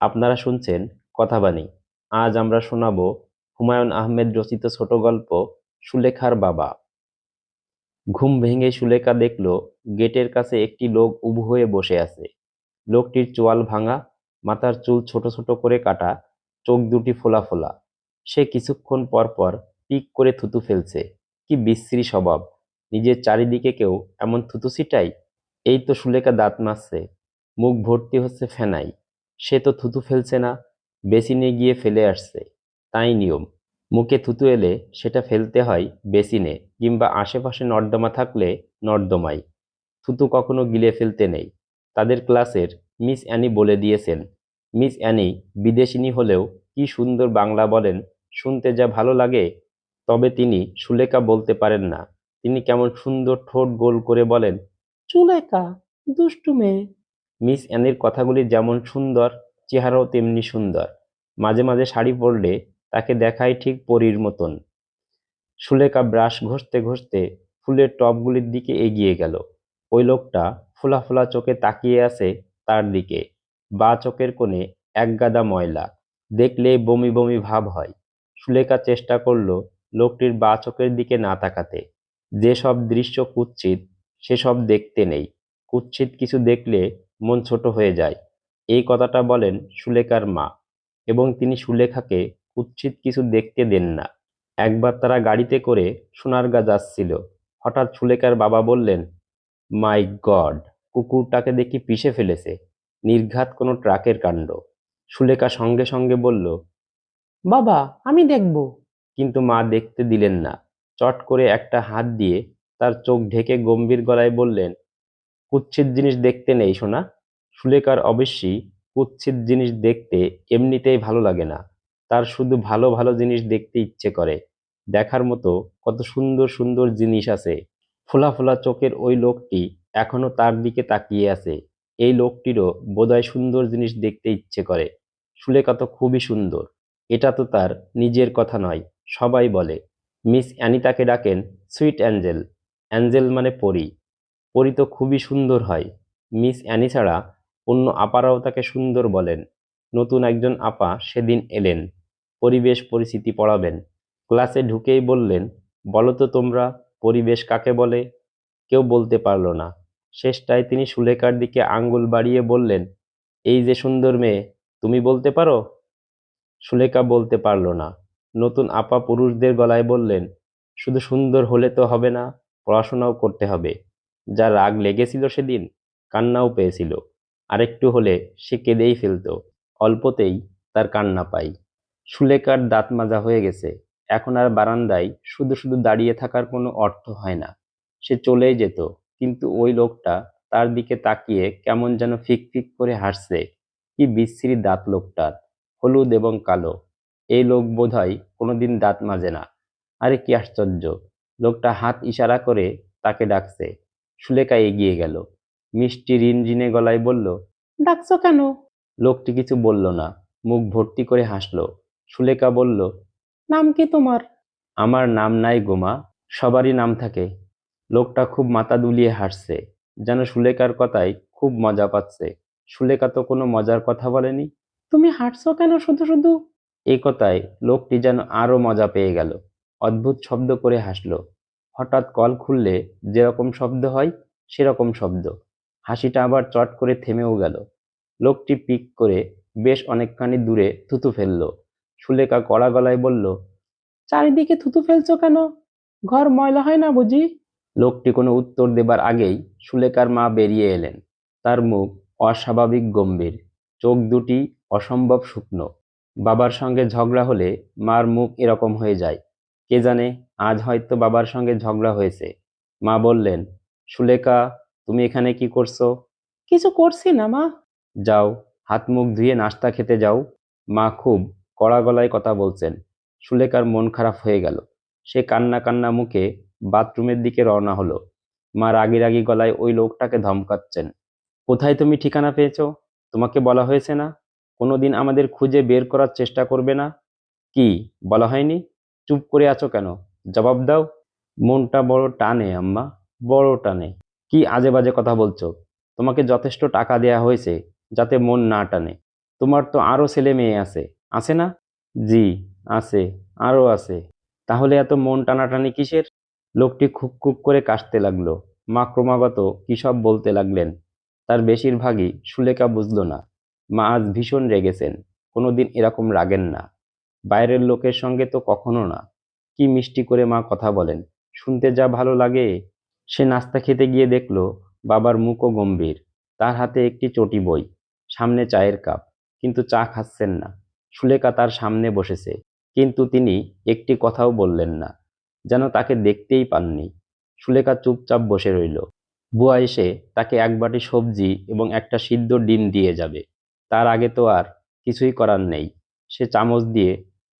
আপনারা শুনছেন কথাবাণী। আজ আমরা শোনাব হুমায়ুন আহমেদ রচিত ছোট গল্প সুলেখার বাবা। ঘুম ভেঙে সুলেখা দেখল গেটের কাছে একটি লোক উবু হয়ে বসে আছে। লোকটির চোয়াল ভাঙা, মাথার চুল ছোট ছোট করে কাটা, চোখ দুটি ফোলা ফোলা। সে কিছুক্ষণ পর পর পিক করে থুতু ফেলছে। কি বিশ্রী স্বভাব, নিজের চারিদিকে কেউ এমন থুতু ছিটাই এই তো সুলেখা দাঁত মাজছে, মুখ ভর্তি হচ্ছে ফেনাই সে তো থুতু ফেলছে না, বেসিনে গিয়ে ফেলে আসছে। তাই নিয়ম। মুখে থুতু এলে সেটা ফেলতে হয় বেসিনে কিংবা আশেপাশে নর্দমা থাকলে নর্দমায় থুতু কখনো গিলে ফেলতে নেই। তাদের ক্লাসের মিস অ্যানি বলে দিয়েছেন, মিস অ্যানি, বিদেশিনী হলেও কি সুন্দর বাংলা বলেন, শুনতে যা ভালো লাগে, তবে তিনি সুলেখা বলতে পারেন না। তিনি কেমন সুন্দর ঠোঁট গোল করে বলেন চুলেখা দুষ্টু মেয়ে মিস অ্যানির কথাগুলি যেমন সুন্দর, চেহারাও তেমনি সুন্দর। মাঝে মাঝে শাড়ি পরলে তাকে দেখায় ঠিক পরীর মতন। সুলেখা ব্রাশ ঘষতে ঘষতে ফুলের টবগুলির দিকে এগিয়ে গেল। ওই লোকটা ফোলা ফোলা চোখে তাকিয়ে আছে তার দিকে। বা চোখের কোণে একগাদা ময়লা। দেখলে বমি বমি ভাব হয়। সুলেখা চেষ্টা করল লোকটির বা চোখের দিকে না তাকাতে। যেসব দৃশ্য কুৎসিত, সেসব দেখতে নেই। কুৎসিত কিছু দেখলে মন ছোট হয়ে যায়। এই কথাটা বলেন সুলেখার মা এবং তিনি সুলেখাকে কুৎসিত কিছু দেখতে দেন না। একবার তারা গাড়িতে করে সোনারগা যাচ্ছিল হঠাৎ সুলেখার বাবা বললেন মাই গড কুকুরটাকে দেখি পিষে ফেলেছে। নির্ঘাত কোনো ট্রাকের কাণ্ড। সুলেখা সঙ্গে সঙ্গে বলল বাবা আমি দেখব। কিন্তু মা দেখতে দিলেন না। চট করে একটা হাত দিয়ে তার চোখ ঢেকে গম্ভীর গলায় বললেন কুৎসিত জিনিস দেখতে নেই, সোনা। সুলেখার অবশ্যই কুৎসিত জিনিস দেখতে এমনিতেই ভালো লাগে না। তার শুধু ভালো ভালো জিনিস দেখতে ইচ্ছে করে। দেখার মতো কত সুন্দর সুন্দর জিনিস আছে। ফোলা ফোলা চোখের ওই লোকটি এখনও তার দিকে তাকিয়ে আছে। এই লোকটিরও বোধহয় সুন্দর জিনিস দেখতে ইচ্ছে করে। সুলেখা তো খুবই সুন্দর। এটা তো তার নিজের কথা নয়, সবাই বলে। মিস অ্যানিতাকে ডাকেন সুইট অ্যাঞ্জেল। অ্যাঞ্জেল মানে পরী। পরী তো খুবই সুন্দর হয়। মিস অ্যানি ছাড়া অন্য আপারাও তাকে সুন্দর বলেন। নতুন একজন আপা সেদিন এলেন। পরিবেশ পরিস্থিতি পড়াবেন। ক্লাসে ঢুকেই বললেন বলো তো তোমরা পরিবেশ কাকে বলে? কেউ বলতে পারল না। শেষটায় তিনি সুলেখার দিকে আঙ্গুল বাড়িয়ে বললেন, এই যে সুন্দর মেয়ে, তুমি বলতে পারো? সুলেখা বলতে পারল না। নতুন আপা পুরুষদের গলায় বললেন, শুধু সুন্দর হলে তো হবে না, পড়াশোনাও করতে হবে। যা রাগ লেগেছিল সেদিন, কান্নাও পেয়েছিল। আরেকটু হলে সে কেঁদেই ফেলতো। অল্পতেই তার কান্না পাই। সুলেকার দাঁত মাজা হয়ে গেছে। এখন আর বারান্দায় শুধু শুধু দাঁড়িয়ে থাকার কোনো অর্থ হয় না। সে চলেই যেত, কিন্তু ওই লোকটা তার দিকে তাকিয়ে কেমন যেন ফিক ফিক করে হাসছে। কি বিশ্রী দাঁত লোকটার, হলুদ এবং কালো। এই লোক বোধহয় কোনোদিন দাঁত মাজে না। আরে কি আশ্চর্য! লোকটা হাত ইশারা করে তাকে ডাকছে। সুলেখা এগিয়ে গেল। মিষ্টি রিনরিনে গলায় বলল ডাকছো কেন? লোকটি কিছু বলল না মুখ ভর্তি করে হাসলো। সুলেখা বলল নাম কি তোমার? আমার নাম নাই গোমা সবারই নাম থাকে। লোকটা খুব মাথা দুলিয়ে হাসছে যেন সুলেখার কথায় খুব মজা পাচ্ছে। সুলেখা তো কোনো মজার কথা বলেনি। তুমি হাঁটছো কেন শুধু শুধু? এই কথায় লোকটি যেন আরও মজা পেয়ে গেল। অদ্ভুত শব্দ করে হাসলো। হঠাৎ কল খুললে যেরকম শব্দ হয়, সেরকম শব্দ। হাসিটা আবার চট করে থেমেও গেল। লোকটি পিক করে বেশ অনেকখানি দূরে থুতু ফেলল। সুলেখা কড়া গলায় বলল, চারিদিকে থুতু ফেলছো কেন? ঘর ময়লা হয় না বুঝি? লোকটি কোনো উত্তর দেবার আগেই সুলেখার মা বেরিয়ে এলেন। তার মুখ অস্বাভাবিক গম্ভীর, চোখ দুটি অসম্ভব শুকনো। বাবার সঙ্গে ঝগড়া হলে মার মুখ এরকম হয়ে যায়। কে জানে আজ হয়তো বাবার সঙ্গে ঝগড়া হয়েছে। মা বললেন সুলেখা তুমি এখানে কি করছ? কিছু করছি না মা। যাও হাত মুখ ধুয়ে নাস্তা খেতে যাও। মা খুব কড়া গলায় কথা বলছেন। সুলেখার মন খারাপ হয়ে গেল। সে কান্না কান্না মুখে বাথরুমের দিকে রওনা হলো। মা রাগি রাগি গলায় ওই লোকটাকে ধমকাচ্ছেন। কোথায় তুমি ঠিকানা পেয়েছ? তোমাকে বলা হয়েছে না? কোনোদিন আমাদের খুঁজে বের করার চেষ্টা করবে না? কি বলা হয়নি? চুপ করে আছো কেন? জবাব দাও। মনটা বড় টানে, আম্মা, বড় টানে। কি আজে বাজে কথা বলছো? তোমাকে যথেষ্ট টাকা দেয়া হয়েছে যাতে মন না টানে। তোমার তো আরও ছেলে মেয়ে আছে। আছে না? জি, আছে, আরও আছে। তাহলে এত মন টানাটানি কিসের? লোকটি খুব খুব করে কাশতে লাগল। মা ক্রমাগত কি সব বলতে লাগলেন? তার বেশিরভাগই সুলেখা বুঝলো না। মা আজ ভীষণ রেগেছেন। কোনোদিন এরকম রাগেন না। বাইরের লোকের সঙ্গে তো কখনো না। কি মিষ্টি করে মা কথা বলেন। শুনতে যা ভালো লাগে। সে নাস্তা খেতে গিয়ে দেখল, বাবার মুখও গম্ভীর। তার হাতে একটি চটি বই, সামনে চায়ের কাপ, কিন্তু চা খাচ্ছেন না। সুলেখা তার সামনে বসেছে, কিন্তু তিনি একটি কথাও বললেন না, যেন তাকে দেখতেই পাননি। সুলেখা চুপচাপ বসে রইল। বুয়া এসে তাকে এক বাটি সবজি এবং একটা সিদ্ধ ডিম দিয়ে যাবে। তার আগে তো আর কিছুই করার নেই। সে চামচ দিয়ে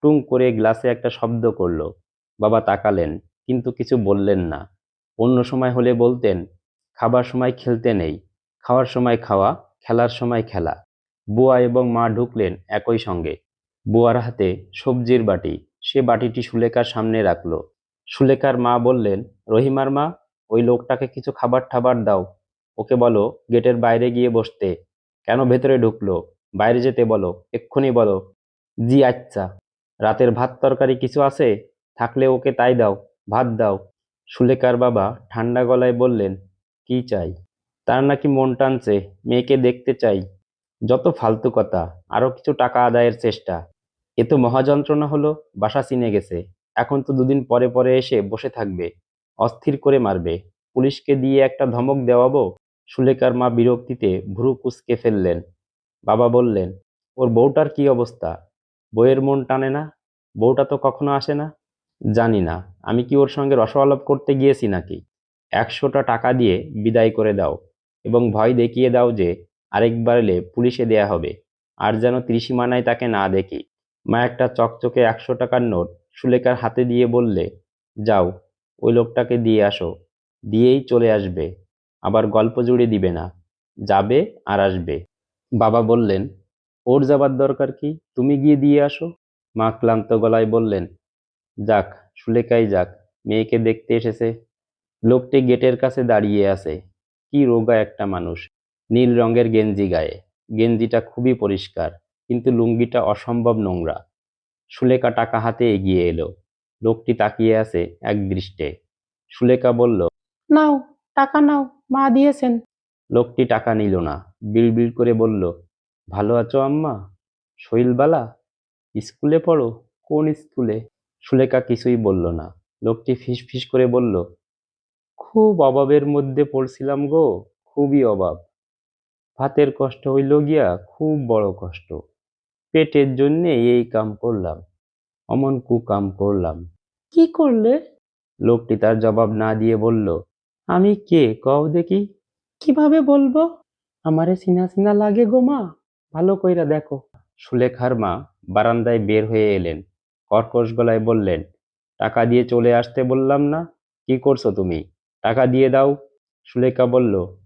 টুং করে গ্লাসে একটা শব্দ করল, বাবা তাকালেন, কিন্তু কিছু বললেন না। অন্য সময় হলে বলতেন, খাবার সময় খেলতে নেই, খাওয়ার সময় খাওয়া, খেলার সময় খেলা। বুয়া এবং মা ঢুকলেন একই সঙ্গে। বুয়ার হাতে সবজির বাটি, সে বাটিটি সুলেখার সামনে রাখল। সুলেখার মা বললেন, রহিমার মা, ওই লোকটাকে কিছু খাবার ঠাবার দাও। ওকে বলো, গেটের বাইরে গিয়ে বসতে। কেন ভেতরে ঢুকলো? বাইরে যেতে বলো, এক্ষুনি বলো। জি আচ্ছা। রাতের ভাত তরকারি কিছু আছে? থাকলে ওকে তাই দাও, ভাত দাও। সুলেখার বাবা ঠান্ডা গলায় বললেন, কি চাই? তার নাকি মন টানছে, মেয়েকে দেখতে চাই। যত ফালতু কথা আরও কিছু টাকা আদায়ের চেষ্টা। এ তো মহাযন্ত্রণা হলো, বাসা চিনে গেছে। এখন তো দুদিন পরে পরে এসে বসে থাকবে, অস্থির করে মারবে। পুলিশকে দিয়ে একটা ধমক দেওয়াবো? সুলেখার মা বিরক্তিতে ভ্রু কুচকে ফেললেন। বাবা বললেন, ওর বউটার কি অবস্থা? বইয়ের মন টানে না, বউটা তো কখনো আসে না, জানি না। আমি কি ওর সঙ্গে রসআলাপ করতে গিয়েছি নাকি? একশোটা টাকা দিয়ে বিদায় করে দাও এবং ভয় দেখিয়ে দাও যে আরেকবার এলে পুলিশে দেয়া হবে। আর যেন ত্রিসীমানায় তাকে না দেখি। মা একটা চকচকে একশো টাকার নোট সুলেখার হাতে দিয়ে বললে, যাও, ওই লোকটাকে দিয়ে আসো। দিয়েই চলে আসবে। আবার গল্প জুড়ে দিবে না। যাবে আর আসবে। বাবা বললেন ওর যাবার দরকার কি? তুমি গিয়ে দিয়ে আসো। মা ক্লান্ত গলায় বললেন যাক সুলেখাই যাক মেয়েকে দেখতে এসেছে। লোকটি গেটের কাছে দাঁড়িয়ে আছে। কি রোগা একটা মানুষ। নীল রঙের গেঞ্জি গায়ে। গেঞ্জিটা খুবই পরিষ্কার কিন্তু লুঙ্গিটা অসম্ভব নোংরা। সুলেখা টাকা হাতে এগিয়ে এলো। লোকটি তাকিয়ে আছে এক দৃষ্টে। সুলেখা বলল নাও টাকা নাও মা দিয়েছেন। লোকটি টাকা নিল না। বিড়বিড় করে বলল ভালো আছো আম্মা? শৈলবালা স্কুলে পড়ো? কোন স্কুলে? সুলেখা কিছুই বলল না। লোকটি ফিস ফিস করে বলল খুব অভাবের মধ্যে পড়ছিলাম গো খুবই অভাব। ভাতের কষ্ট হইল গিয়া খুব বড় কষ্ট। পেটের জন্যে এই কাম করলাম অমন কুকাম করলাম। কি করলে? লোকটি তার জবাব না দিয়ে বলল আমি কে? কও দেখি। কীভাবে বলব? আমারে চিনা চিনা লাগে গো মা। ভালো কইরা দেখো। সুলেখার মা বারান্দায় বের হয়ে এলেন। কর্কশ গলায় বললেন টাকা দিয়ে চলে আসতে বললাম না? কি করছ তুমি? টাকা দিয়ে দাও। সুলেখা বলল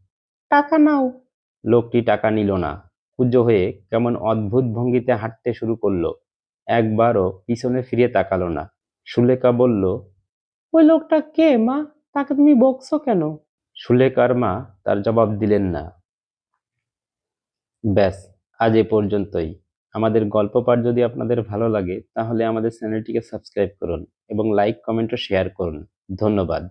টাকা নাও। লোকটি টাকা নিল না। কুজো হয়ে কেমন অদ্ভুত ভঙ্গিতে হাঁটতে শুরু করল। একবারও পিছনে ফিরে তাকালো না। সুলেখা বলল ওই লোকটা কে মা? তাকে তুমি বকছো কেন? সুলেখার মা তার জবাব দিলেন না। ব্যাস। আজ এ পর্যন্তই। আমাদের গল্প পাঠ যদি আপনাদের ভালো লাগে, তাহলে আমাদের চ্যানেলটিকে সাবস্ক্রাইব করুন এবং লাইক, কমেন্ট ও শেয়ার করুন। ধন্যবাদ।